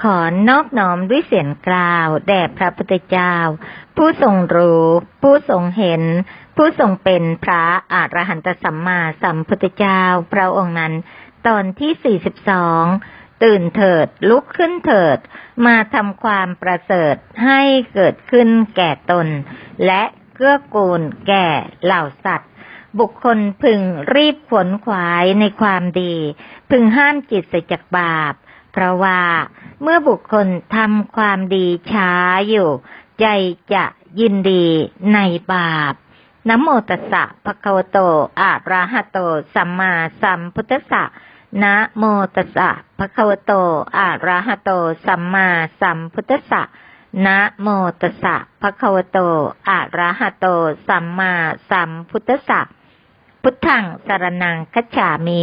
ขอนอบน้อมด้วยเสียงกล่าว แด่พระพุทธเจ้า ผู้ทรงรู้ ผู้ทรงเห็น ผู้ทรงเป็นพระอรหันตสัมมาสัมพุทธเจ้า พระองค์นั้น ตอนที่ 42 ตื่นเถิด ลุกขึ้นเถิด มาทำความประเสริฐให้เกิดขึ้นแก่ตน และเกื้อกูลแก่เหล่าสัตว์บุคคลพึงรีบขวนขวายในความดี พึงห้ามจิตเสียจากบาป เพราะว่า เมื่อบุคคลทำความดีช้าอยู่ ใจจะยินดีในบาปนะโมตัสสะภะคะวะโตอะระหะโต สัมมาสัมพุทธัสสะนะโมตัสสะภะคะวะโตอะระหะโต สัมมาสัมพุทธัสสะนะโมตัสสะภะคะวะโตอะระหะโต สัมมาสัมพุทธัสสะพุทธังสรนังคัจฉามิ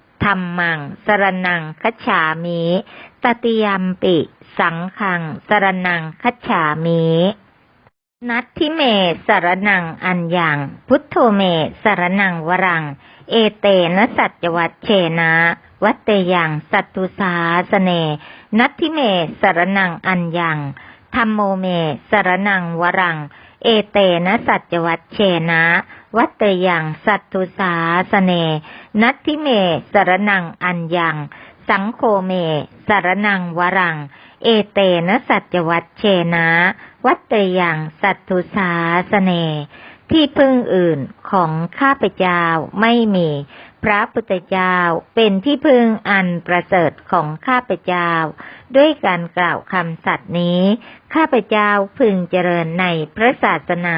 ธรรมัง สรนังคัจฉามิตติยมปิ สังฆัง สรนังคัจฉามินัตทิเมสรนังอัญญังพุทโธเมสรนังวรัง เอเตนะสัจวัตเชนะ วัตเตยังสัตตุสาสเน นัตทิเมสรนังอัญญังธรรมโมเมสรนังวรัง เอเตนะสัจวัตเชนะ วัตตยังสัตตุสาสเน นัตทิเม สรนังอัญญัง สังโฆเม สรนังวรัง เอเตนะสัจวัตเชนะ วัตตยังสัตตุสาสเน ที่พึ่งอื่นของข้าพเจ้าไม่มี พระพุทธเจ้าเป็นที่พึ่งอันประเสริฐของข้าพเจ้า ด้วยการกล่าวคำสัตย์นี้ ข้าพเจ้าพึงเจริญในพระศาสนา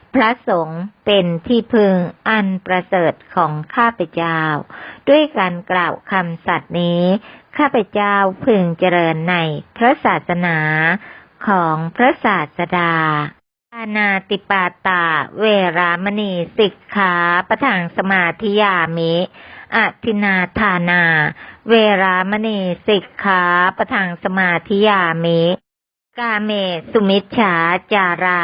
พระสงฆ์เป็นที่พึงอันประเสริฐของข้าพเจ้า ด้วยการกล่าวคำสัตย์นี้ ข้าพเจ้าพึงเจริญในพระศาสนาของพระศาสดาปานาติปาตาเวรามณีสิกขาปะทังสมาธิยามิอทินาทานา เวรามณีสิกขาปะทังสมาธิยามิ กาเมสุมิชฌาจารา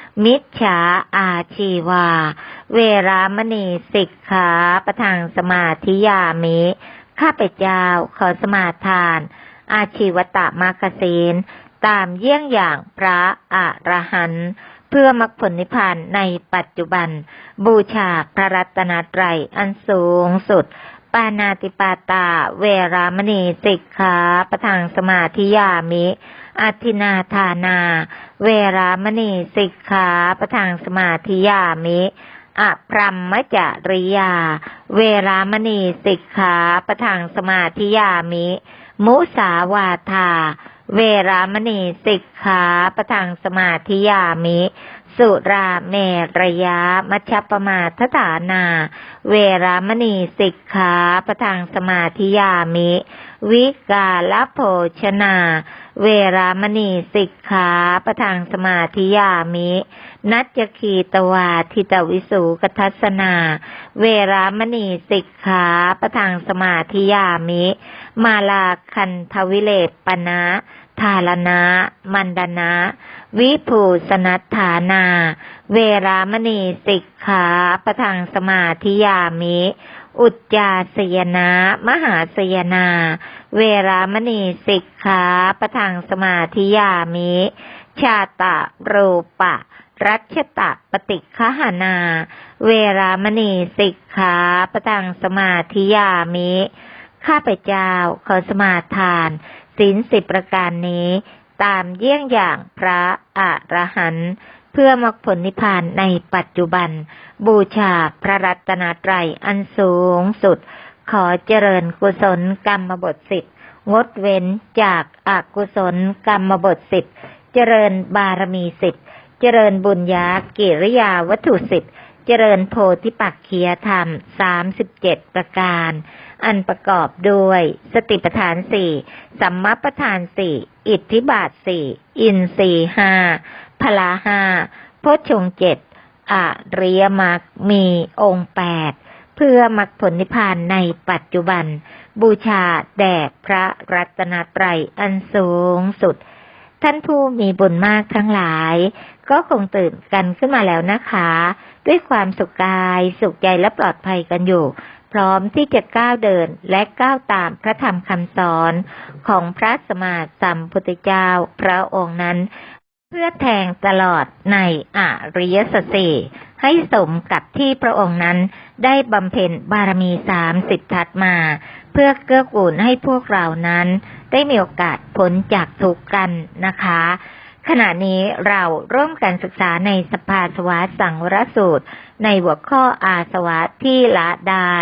มิจฉาอาชีวา เวรามณีสิกขาประทังสมาธิยามิ ข้าพเจ้าขอสมาทาน อาชีวตมากศีลตามเยี่ยงอย่างพระอระหันต์เพื่อมรรคผลนิพพานในปัจจุบัน บูชาพระรัตนตรัยอันสูงสุด ปานาติปาตา เวรามณีสิกขาประทังสมาธิยามิ อธินาทานา เวรามณีสิกขาประทังสมาธิยามิอพรัมมจริยา เวรามณีสิกขาประทังสมาธิยามิ มุสาวาทา เวรามณีสิกขาประทังสมาธิยามิ สุราเมรยามัชปมาทฐานา เวรามณีสิกขาประทังสมาธิยามิ วิกาลโภชนา เวรามณีสิกขาประทังสมาธิยามิ นัจคีตวาทิตวิสูกทัสนา เวรามณีสิกขาประทังสมาธิยามิ มาลาคันทวิเลปนะทาลนะมันดนะ วิภูสนัฐานา เวรามณีสิกขาประทังสมาธิยามิ อุจจาสยนะ มหาสยนา เวรามณีสิกขาประทังสมาธิยามิ ชาตะรูปะ รัชตะปฏิคหานา เวรามณีสิกขาประทังสมาธิยามิ ข้าพเจ้าขอสมาทานศีลสิบประการนี้ ตามเยี่ยงอย่างพระอระหันต์ เพื่อมรรคผลนิพพานในปัจจุบัน บูชาพระรัตนตรัยอันสูงสุด ขอเจริญกุศลกรรมบทสิบงดเว้นจากอากุศลกรรมบทสิบเจริญบารมีสิบเจริญบุญญากิริยาวัตถุสิบเจริญโพธิปักเคียธรรมสามสิบเจ็ดประการ อันประกอบด้วย สติปัฏฐานสี่สัมมาปัฏฐานสี่อิทธิบาทสี่อินทรีห้า พลาห้าโพชฌงเจ็ดอริยมรรคมีองค์แปดเพื่อมรรคผลนิพพานในปัจจุบัน บูชาแด่พระรัตนตรัยอันสูงสุด ท่านผู้มีบุญมากทั้งหลาย ก็คงตื่นกันขึ้นมาแล้วนะคะ ด้วยความสุขกายสุขใจและปลอดภัยกันอยู่ พร้อมที่จะก้าวเดินและก้าวตามพระธรรมคำสอนของพระสมมาสัมพุทธเจ้าพระองค์นั้น เพื่อแทงตลอดในอริยสัจสี่ให้สมกับที่พระองค์นั้นได้บำเพ็ญบารมีสามสิบทัดมา เพื่อเกื้อกูลให้พวกเรานั้น ได้มีโอกาสพ้นจากทุกข์กันนะคะ ขณะนี้เราร่วมกันศึกษาในสภาสวะสังวรสูตร ในหัวข้ออาสวะที่ละได้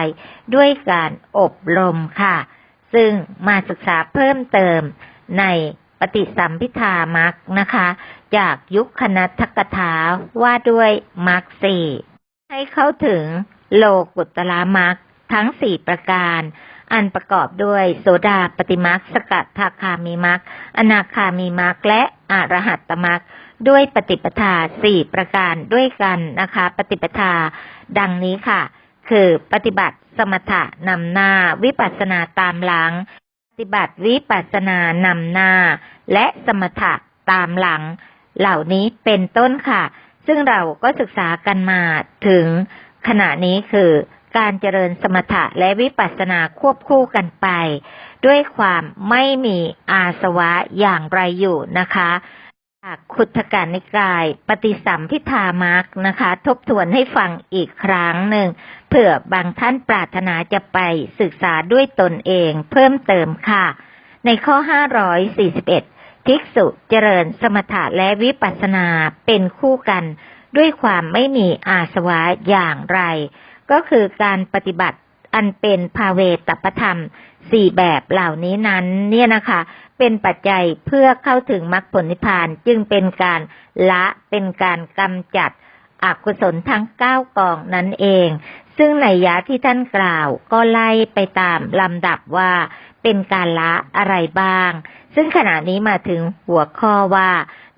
ด้วยการอบรมค่ะ ซึ่งมาศึกษาเพิ่มเติมในปฏิสัมพิธามักนะคะ จากยุคคณทกถาว่าด้วยมักสี่ให้เข้าถึงโลกุตละมักทั้งสี่ประการ อันประกอบด้วยโสดาปฏิมักสกัดทาคามีมักอนาคามีมักและอรหัตตมักด้วยปฏิปทาสี่ประการด้วยกันนะคะ ปฏิปทา ดังนี้ค่ะ คือปฏิบัติสมถะนำหน้าวิปัสสนาตามหลัง ปฏิบัติวิปัสสนานำหน้า และสมถะตามหลัง เหล่านี้เป็นต้นค่ะ ซึ่งเราก็ศึกษากันมาถึงขณะนี้คือการเจริญสมถะและวิปัสสนาควบคู่กันไป ด้วยความไม่มีอาสวะอย่างไรอยู่นะคะจากขุทกานิกาย ปฏิสัมพิธามักนะคะ ทบทวนให้ฟังอีกครั้งหนึ่งเผื่อบางท่านปรารถนาจะไปศึกษาด้วยตนเองเพิ่มเติมค่ะ ในข้อ 541 ภิกษุเจริญสมถะและวิปัสสนาเป็นคู่กัน ด้วยความไม่มีอาสวะอย่างไร ก็คือการปฏิบัติอันเป็นภาเวตปธรรมสี่แบบเหล่านี้นั้น เนี่ยนะคะ เป็นปัจจัยเพื่อเข้าถึงมรรคผลนิพพานจึงเป็นการละเป็นการกำจัดอกุศลทั้งเก้ากองนั่นเอง ซึ่งในยะที่ท่านกล่าวก็ไล่ไปตามลำดับว่า เป็นการละอะไรบ้าง ซึ่งขณะนี้มาถึงหัวข้อว่า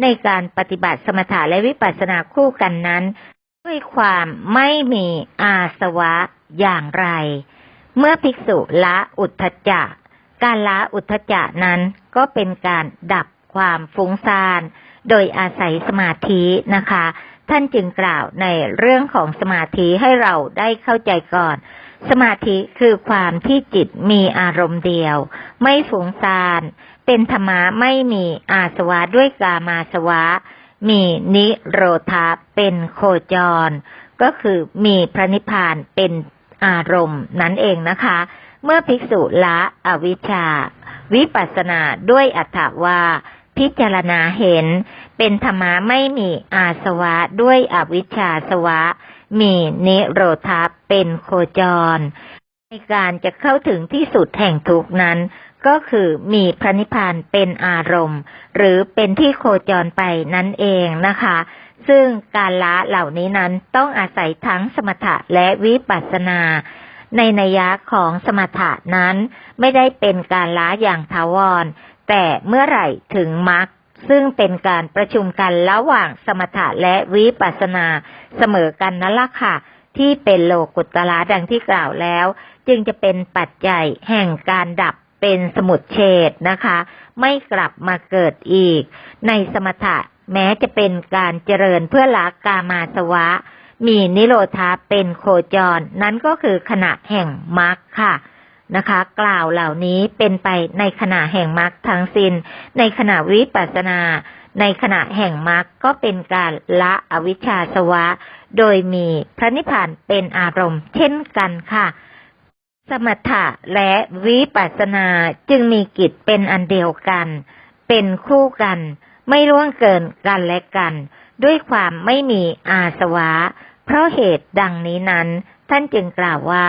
ในการปฏิบัติสมถะและวิปัสสนาคู่กันนั้น ด้วยความไม่มีอาสวะอย่างไร เมื่อภิกษุละอุทธจักการละอุทธจักนั้นก็เป็นการดับความฟุ้งซ่าน โดยอาศัยสมาธินะคะ ท่านจึงกล่าวในเรื่องของสมาธิให้เราได้เข้าใจก่อน สมาธิคือความที่จิตมีอารมณ์เดียว ไม่ฟุ้งซาน เป็นธรรมะไม่มีอาสวะด้วยกามาสวะ มีนิโรธาเป็นโคจร ก็คือมีพระนิพพานเป็นอารมณ์นั่นเองนะคะ เมื่อภิกษุละอวิชชา วิปัสสนาด้วยอัตถว่า พิจารณาเห็น เป็นธรรมะไม่มีอาสวะด้วยอวิชชาสวะ มีนิโรธาเป็นโคจร ในการจะเข้าถึงที่สุดแห่งทุกนั้น ก็คือมีพระนิพพานเป็นอารมณ์ หรือเป็นที่โคจรไปนั่นเองนะคะ ซึ่งการละเหล่านี้นั้นต้องอาศัยทั้งสมถะและวิปัสสนาในนัยยะของสมถะนั้นไม่ได้เป็นการละอย่างถาวร แต่เมื่อไหร่ถึงมรรค ซึ่งเป็นการประชุมกันระหว่างสมถะและวิปัสสนาเสมอกันนั่นละค่ะ ที่เป็นโลกุตตละดังที่กล่าวแล้ว จึงจะเป็นปัจจัยแห่งการดับเป็นสมุดเฉดนะคะ ไม่กลับมาเกิดอีก ในสมถะแม้จะเป็นการเจริญเพื่อละกามาสวะ มีนิโรธาเป็นโคจร นั้นก็คือขณะแห่งมรรคค่ะ นะคะ กล่าวเหล่านี้เป็นไปในขณะแห่งมรรคทั้งสิน้น ในขณะวิปัสสนา ในขณะแห่งมรรคก็เป็นการละอวิชชาสวะ โดยมีพระนิพพานเป็นอารมณ์ เช่นกันค่ะ สมถะและวิปัสสนาจึงมีกิจเป็นอันเดียวกัน เป็นคู่กัน ไม่ล่วงเกินกันและกัน ด้วยความไม่มีอาสวะ เพราะเหตุดังนี้นั้น ท่านจึงกล่าวว่า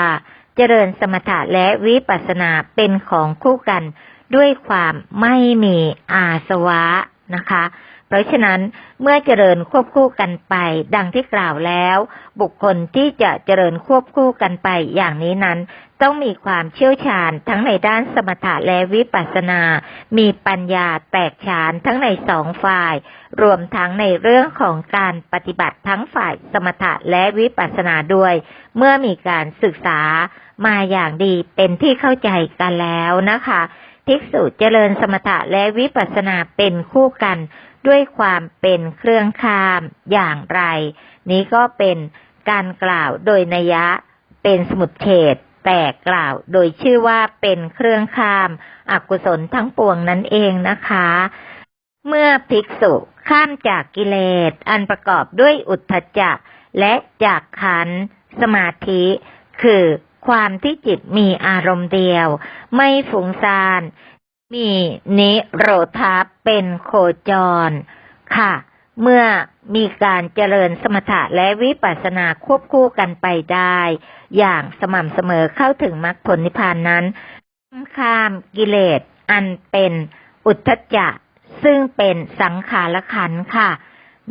เจริญสมถะและวิปัสสนาเป็นของคู่กันด้วยความไม่มีอาสวะนะคะ เพราะฉะนั้นเมื่อเจริญควบคู่กันไป ดังที่กล่าวแล้ว บุคคลที่จะเจริญควบคู่กันไปอย่างนี้นั้น ต้องมีความเชี่ยวชาญทั้งในด้านสมถะและวิปัสสนา มีปัญญาแตกฉานทั้งในสองฝ่าย รวมทั้งในเรื่องของการปฏิบัติทั้งฝ่ายสมถะและวิปัสสนาด้วย เมื่อมีการศึกษามาอย่างดีเป็นที่เข้าใจกันแล้วนะคะภิกษุเจริญสมถะและวิปัสสนาเป็นคู่กัน ด้วยความเป็นเครื่องข้ามอย่างไร นี้ก็เป็นการกล่าวโดยนัยยะเป็นสมุดเฉด แต่กล่าวโดยชื่อว่าเป็นเครื่องข้ามอกุศลทั้งปวงนั่นเองนะคะ เมื่อภิกษุข้ามจากกิเลส อันประกอบด้วยอุทธจักและจากขันสมาธิ คือความที่จิตมีอารมณ์เดียว ไม่ฝุ่งซ่าน มีนิโรธาเป็นโคจร ค่ะ เมื่อมีการเจริญสมถะและวิปัสสนาควบคู่กันไปได้ อย่างสม่ำเสมอเข้าถึงมรรคผลนิพพานนั้นข้ามกิเลสอันเป็นอุทธจักซึ่งเป็นสังขารขันค่ะ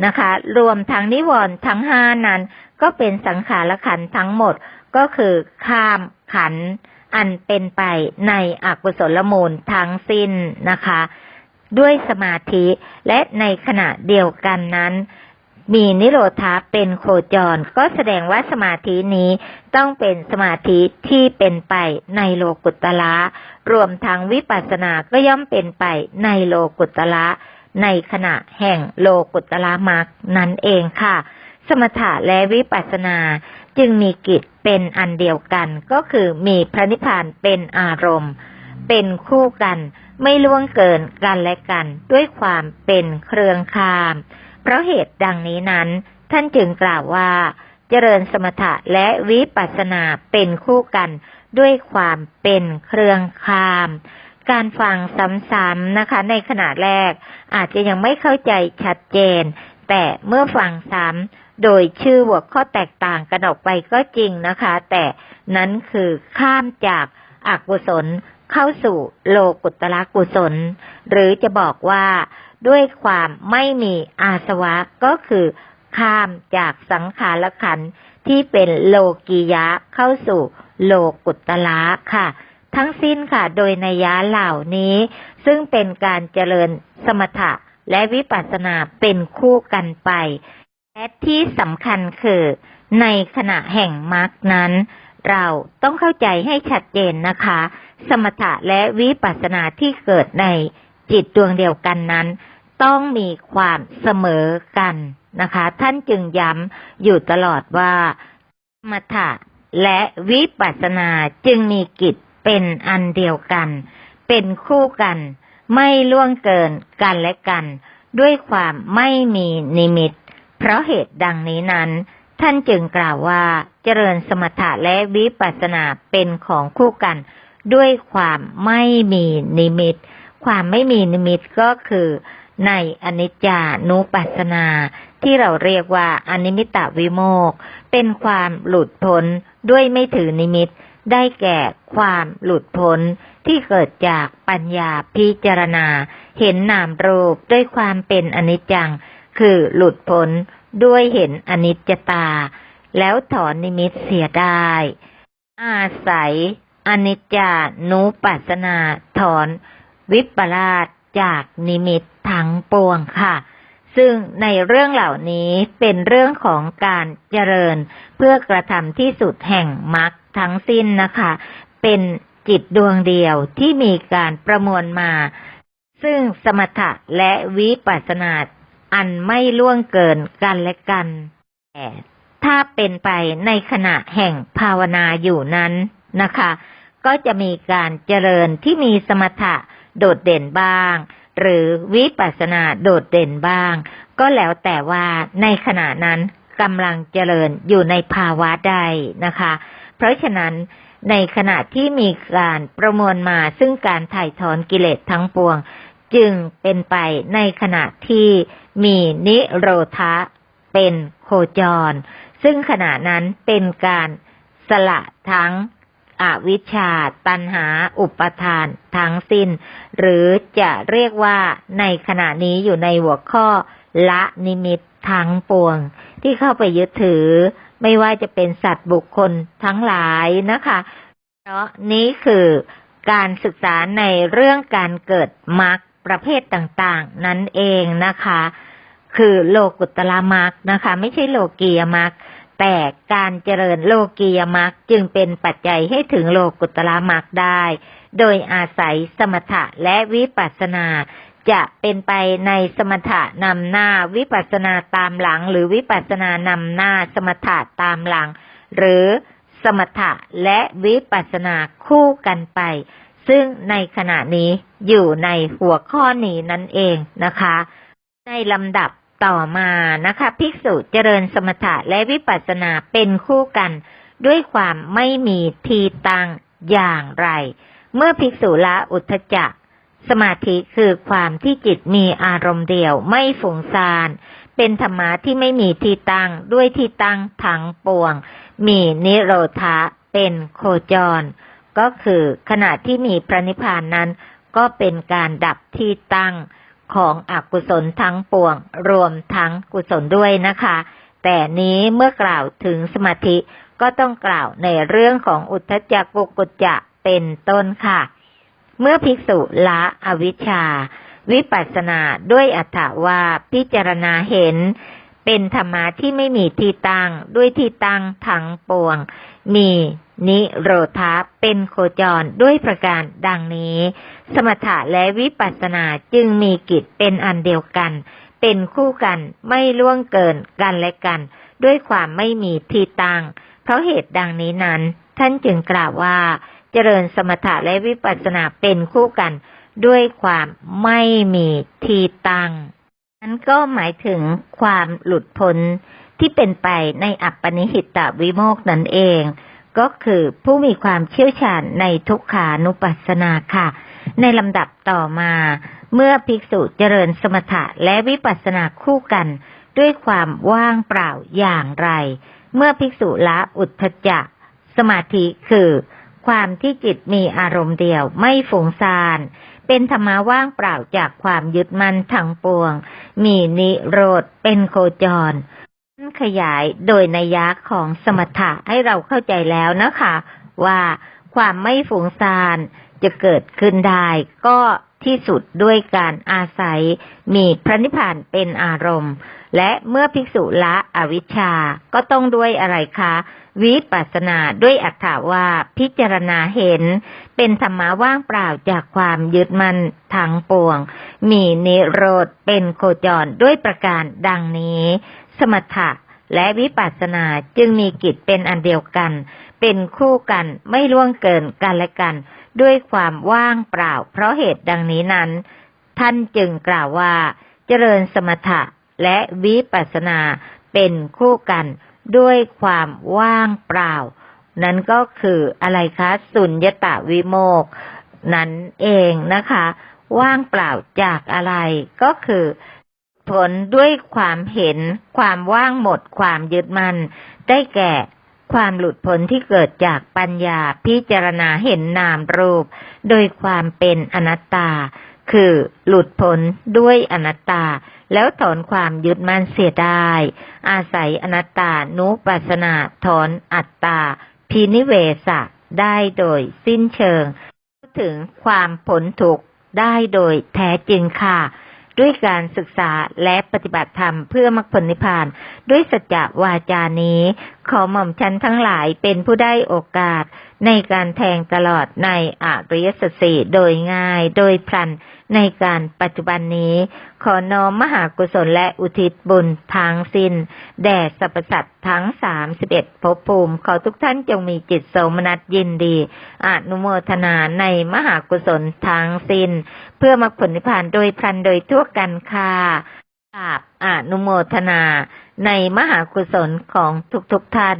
นะคะ รวมทั้งนิวรณ์ทั้งห้านั้น ก็เป็นสังขารขันทั้งหมดก็คือข้ามขันอันเป็นไปในอกุศลมูลทั้งสิ้นนะคะ ด้วยสมาธิและในขณะเดียวกันนั้น มีนิโรธาเป็นโคจร ก็แสดงว่าสมาธินี้ต้องเป็นสมาธิที่เป็นไปในโลกุตละรวมทั้งวิปัสสนาก็ย่อมเป็นไปในโลกุตละในขณะแห่งโลกุตละมรรคนั่นเองค่ะ สมถะและวิปัสสนาจึงมีกิจเป็นอันเดียวกันก็คือมีพระนิพพานเป็นอารมณ์ เป็นคู่กัน ไม่ล่วงเกินกันและกันด้วยความเป็นเครืองคาม เพราะเหตุดังนี้นั้น ท่านจึงกล่าวว่า เจริญสมถะและวิปัสสนาเป็นคู่กันด้วยความเป็นเครืองคาม การฟังซ้ำๆนะคะ ในขณะแรก อาจจะยังไม่เข้าใจชัดเจน แต่เมื่อฟังซ้ำโดยชื่อหัวข้อแตกต่างกันออกไปก็จริงนะคะ แต่นั้นคือข้ามจากอากุศล เข้าสู่โลกุตละกุศล หรือจะบอกว่าด้วยความไม่มีอาสวะก็คือข้ามจากสังขารขันที่เป็นโลกียะเข้าสู่โลกุตละค่ะ ทั้งสิ้นค่ะโดยนัยยะเหล่านี้ ซึ่งเป็นการเจริญสมถะและวิปัสสนาเป็นคู่กันไป และที่สำคัญคือ ในขณะแห่งมรรคนั้น เราต้องเข้าใจให้ชัดเจนนะคะ สมถะและวิปัสสนาที่เกิดในจิตดวงเดียวกันนั้น ต้องมีความเสมอกันนะคะ ท่านจึงย้ำอยู่ตลอดว่าสมถะและวิปัสสนาจึงมีกิจเป็นอันเดียวกัน เป็นคู่กัน ไม่ล่วงเกินกันและกัน ด้วยความไม่มีนิมิต เพราะเหตุดังนี้นั้น ท่านจึงกล่าวว่าเจริญสมถะและวิปัสสนาเป็นของคู่กัน ด้วยความไม่มีนิมิต ความไม่มีนิมิตก็คือในอนิจจานุปัสสนา ที่เราเรียกว่าอนิมิตวิโมก เป็นความหลุดพ้นด้วยไม่ถือนิมิต ได้แก่ความหลุดพ้นที่เกิดจากปัญญาพิจารณา เห็นนามรูปด้วยความเป็นอนิจจัง คือหลุดพ้นด้วยเห็นอนิจจตา แล้วถอนนิมิตเสียได้ อาศัย อนิจจานุปัสสนาถอน วิปลาสจากนิมิตทั้งปวงค่ะ ซึ่งในเรื่องเหล่านี้เป็นเรื่องของการเจริญ เพื่อกระทำที่สุดแห่งมรรคทั้งสิ้นนะคะ เป็นจิตดวงเดียวที่มีการประมวลมา ซึ่งสมถะและวิปัสสนาอันไม่ล่วงเกินกันและกันแต่ถ้าเป็นไปในขณะแห่งภาวนาอยู่นั้น นะคะ ก็จะมีการเจริญที่มีสมถะโดดเด่นบ้าง หรือวิปัสสนาโดดเด่นบ้าง ก็แล้วแต่ว่าในขณะนั้นกำลังเจริญอยู่ในภาวะใดนะคะ เพราะฉะนั้นในขณะที่มีการประมวลมาซึ่งการถ่ายถอนกิเลสทั้งปวง จึงเป็นไปในขณะที่มีนิโรธะเป็นโคจร ซึ่งขณะนั้นเป็นการสละทั้ง อวิชชา ตัณหา อุปทาน ทั้งสิ้น หรือจะเรียกว่าในขณะนี้อยู่ในหัวข้อ ละนิมิตทั้งปวง ที่เข้าไปยึดถือ ไม่ว่าจะเป็นสัตว์บุคคลทั้งหลายนะคะ เพราะนี้คือการศึกษาในเรื่องการเกิดมรรคประเภทต่างๆ นั่นเองนะคะ คือโลกุตละมรรคนะคะ ไม่ใช่โลกียมรรค แต่การเจริญโลกียมรรคจึงเป็นปัจจัยให้ถึงโลกุตละมรรคได้ โดยอาศัยสมถะและวิปัสสนา จะเป็นไปในสมถะนำหน้าวิปัสสนาตามหลัง หรือวิปัสสนานำหน้าสมถะตามหลัง หรือสมถะและวิปัสสนาคู่กันไป ซึ่งในขณะนี้อยู่ในหัวข้อนี้นั่นเองนะคะ ในลำดับ ต่อมานะคะ ภิกษุเจริญสมถะและวิปัสสนาเป็นคู่กัน ด้วยความไม่มีทีตั้งอย่างไร เมื่อภิกษุละอุทธจักสมาธิคือความที่จิตมีอารมณ์เดียวไม่ฝุ่งซาน เป็นธรรมะที่ไม่มีที่ตั้งด้วยที่ตั้งทั้งปวง มีนิโรธะเป็นโคจร ก็คือขณะที่มีพระนิพพานนั้น ก็เป็นการดับที่ตั้ง ของอกุศลทั้งปวง รวมทั้งกุศลด้วยนะคะ แต่นี้เมื่อกล่าวถึงสมาธิก็ต้องกล่าวในเรื่องของอุทธจักกุกุจจะเป็นต้นค่ะ เมื่อภิกษุละอวิชชา วิปัสสนาด้วยอัตถาว่าพิจารณาเห็น เป็นธรรมะที่ไม่มีที่ตั้งด้วยที่ตั้งทั้งปวง มี นิโรธาเป็นโคจรด้วยประการดังนี้ สมถะและวิปัสสนาจึงมีกิจเป็นอันเดียวกัน เป็นคู่กันไม่ล่วงเกินกันและกัน ด้วยความไม่มีที่ตั้งเพราะเหตุดังนี้นั้น ท่านจึงกล่าวว่า เจริญสมถะและวิปัสสนาเป็นคู่กัน ด้วยความไม่มีที่ตั้งนั้นก็หมายถึงความหลุดพ้นที่เป็นไปในอัปปนิหิตตวิโมกนั่นเอง ก็คือผู้มีความเชี่ยวชาญในทุกขานุปัสสนาค่ะ ในลำดับต่อมา เมื่อภิกษุเจริญสมถะและวิปัสสนาคู่กัน ด้วยความว่างเปล่าอย่างไร เมื่อภิกษุละอุทธจักสมาธิคือ ความที่จิตมีอารมณ์เดียวไม่ฝุ่งซาน เป็นธรรมะว่างเปล่าจากความยึดมั่นทั้งปวง มีนิโรธเป็นโคจร ขยายโดยนัยยะของสมถะให้เราเข้าใจแล้วนะคะ ว่าความไม่ฝุ่งซานจะเกิดขึ้นได้ก็ที่สุดด้วยการอาศัยมีพระนิพพานเป็นอารมณ์ และเมื่อภิกษุละอวิชชาก็ต้องด้วยอะไรคะ วิปัสสนาด้วยอัตถาว่าพิจารณาเห็น เป็นธรรมะว่างเปล่าจากความยึดมั่นทั้งปวง มีนิโรธเป็นโคจรด้วยประการดังนี้ สมถะและวิปัสสนาจึงมีกิจเป็นอันเดียวกัน เป็นคู่กันไม่ล่วงเกินกันและกัน ด้วยความว่างเปล่า เพราะเหตุดังนี้นั้น ท่านจึงกล่าวว่า เจริญสมถะและวิปัสสนาเป็นคู่กัน ด้วยความว่างเปล่า นั้นก็คืออะไรคะ สุญญตาวิโมกนั่นเองนะคะ ว่างเปล่าจากอะไรก็คือ ผลด้วยความเห็น ความว่างหมด ความยึดมั่น ได้แก่ ความหลุดพ้นที่เกิดจากปัญญาพิจารณาเห็นนามรูป โดยความเป็นอนัตตา คือหลุดพ้นด้วยอนัตตา แล้วถอนความยึดมั่นเสียได้ อาศัยอนัตตานุปัสนาถอนอัตตาพินิเวสะได้โดยสิ้นเชิง ถึงความผลทุกได้โดยแท้จริงค่ะ ด้วยการศึกษาและปฏิบัติธรรมเพื่อมรรคผลนิพพาน ด้วยสัจจะวาจานี้ ขอหม่อมชันทั้งหลายเป็นผู้ได้โอกาส ในการแทงตลอดในอริยสัจสี่โดยง่ายโดยพลันในการปัจจุบันนี้ ขอน้อมมหากุศลและอุทิศบุญทางสิ้น แด่สรรพสัตว์ทั้งสามสิบเอ็ดภพภูมิ ขอทุกท่านจงมีจิตโสมนัสยินดีอนุโมทนาในมหากุศลทางสิ้น เพื่อมรรคผลนิพพานโดยพลันโดยทั่วกันค่ะกราบอนุโมทนาในมหากุศลของทุกๆทท่าน